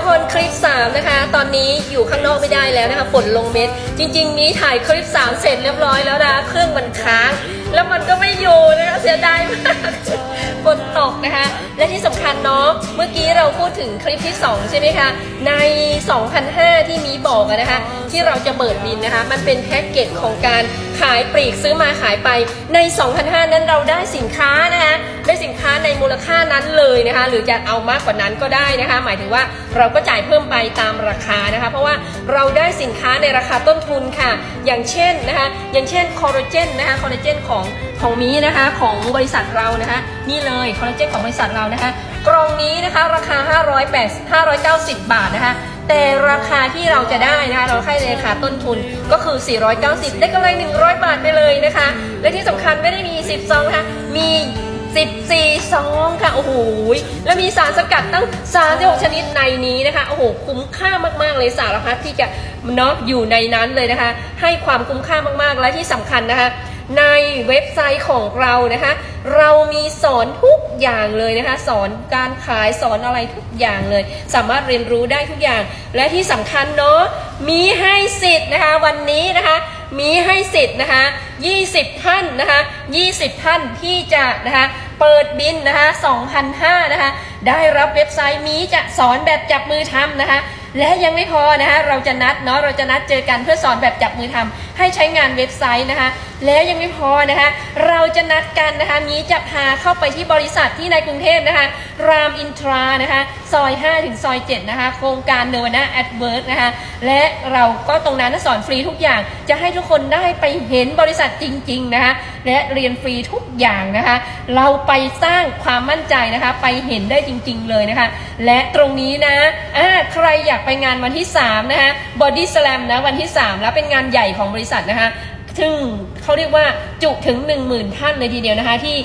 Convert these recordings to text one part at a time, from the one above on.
ทุกคนคลิป 3 นะคะ ตอนนี้อยู่ข้างนอกไม่ได้แล้วนะคะฝนลงเม็ด จริง ๆ นี้ถ่ายคลิป 3 เสร็จเรียบร้อยแล้วนะเครื่องมันค้าง แล้วมันก็ไม่อยู่นะคะเสียดายมากฝน กนะคะ และที่สำคัญเนาะเมื่อกี้เราพูดถึงคลิปที่ 2 ใช่ไหมคะ ใน2,500ที่มีบอกอะนะคะ ที่เราจะเปิดบินนะคะ มันเป็นแพ็กเกจของการขายปลีกซื้อมาขายไปใน2,500นั้นเราได้สินค้านะคะได้สินค้าในมูลค่านั้นเลยนะคะ หรือจะเอามากกว่านั้นก็ได้นะคะ หมายถึงว่าเราก็จ่ายเพิ่มไปตามราคานะคะ เพราะว่าเราได้สินค้าในราคาต้นทุนค่ะ อย่างเช่นนะคะ อย่างเช่นคอลลาเจนนะคะคอลลาเจนของ ของมีนะคะของบริษัทเรานะคะนี่เลยคอลลาเจนของบริษัทเรานะคะกล่องนี้นะคะราคา580 590 บาทนะคะแต่ราคาที่เราจะได้นะคะเราให้ราคาต้นทุนก็คือ 490 ได้กำไร 100 บาทไปเลยนะคะ และที่สำคัญไม่ได้มี 10 ซองนะคะมี 14 ซองค่ะโอ้โหแล้วมีสารสกัดตั้ง 36 ชนิดในนี้นะคะโอ้โหคุ้มค่ามาก ๆ เลยสารพัดที่จะเนาะอยู่ในนั้นเลยนะคะ ให้ความคุ้มค่ามากๆและที่สำคัญนะคะ ในเว็บไซต์ของเรานะคะ เรามีสอนทุกอย่างเลยนะคะ สอนการขายสอนอะไรทุกอย่างเลย สามารถเรียนรู้ได้ทุกอย่าง และที่สำคัญเนาะมีให้สิทธิ์นะคะวันนี้นะคะ มีให้สิทธิ์นะคะ 20 ท่านนะคะ 20 ท่านที่จะนะคะเปิดบินนะคะ2,005นะคะ ได้รับเว็บไซต์มีจะสอนแบบจับมือทำนะคะ และยังไม่พอนะคะเราจะนัดเนาะเราจะนัดเจอกันเพื่อสอนแบบจับมือทำให้ใช้งานเว็บไซต์นะคะ แล้วยังไม่พอนะคะ เราจะนัดกันนะคะมีจะพาเข้าไปที่บริษัทที่ในกรุงเทพนะคะ รามอินทรานะคะซอย 5 ถึงซอย 7 นะคะ โครงการเนวนาแอดเวิร์นะคะ และเราก็ตรงนั้นสอนฟรีทุกอย่าง จะให้ทุกคนได้ไปเห็นบริษัทจริง ๆ นะคะ และเรียนฟรีทุกอย่างนะคะ เราไปสร้างความมั่นใจนะคะ ไปเห็นได้จริง ๆ เลยนะคะ และตรงนี้นะอ่าใครอยากไปงานวันที่ 3 นะคะ Body Slam นะวันที่ 3 แล้วเป็นงานใหญ่ของบริษัทนะคะซึ่งเขาเรียกว่าจุถึง 10,000 ท่านเลยทีเดียวนะคะที่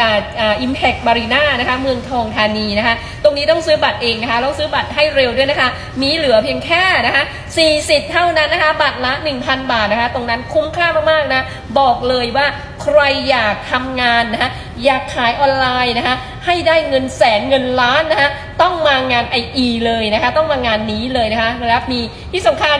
อ่าอ่า Impact Marina นะคะเมืองทองธานีนะคะ ตรงนี้ต้องซื้อบัตรเองนะคะต้องซื้อบัตรให้เร็วด้วยนะคะ มีเหลือเพียงแค่นะคะ40 เท่านั้นนะคะ บัตรละ 1,000 บาทนะคะ ตรงนั้นคุ้มค่ามากๆนะ บอกเลยว่าใครอยากทำงานนะคะอยากขายออนไลน์นะคะ ให้ได้เงินแสนเงินล้านนะคะ ต้องมางาน IE เลยนะคะ ต้องมางานนี้เลยนะคะแล้วมีที่สำคัญ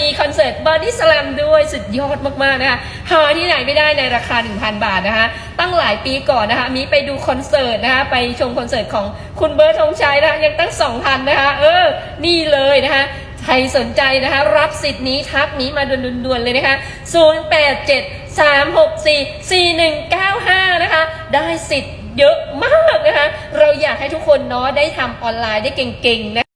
มีคอนเสิร์ต Body Slam ด้วยสุดยอดมากๆนะคะหาที่ไหนไม่ได้ในราคา 1,000 บาทนะคะ ตั้งหลายปีก่อนนะคะ มีไปดูคอนเสิร์ตนะคะ ไปชมคอนเสิร์ตของคุณเบิร์ดธงชัยนะคะยังตั้ง 2,000 นะคะ เออ นี่เลยนะคะใครสนใจนะคะ รับสิทธิ์นี้ทักนี้มาด่วนๆเลยนะคะ 087 364 4195 นะคะ ได้สิทธิ์เยอะมากนะคะ เราอยากให้ทุกคนเนาะได้ทำออนไลน์ได้เก่งๆนะ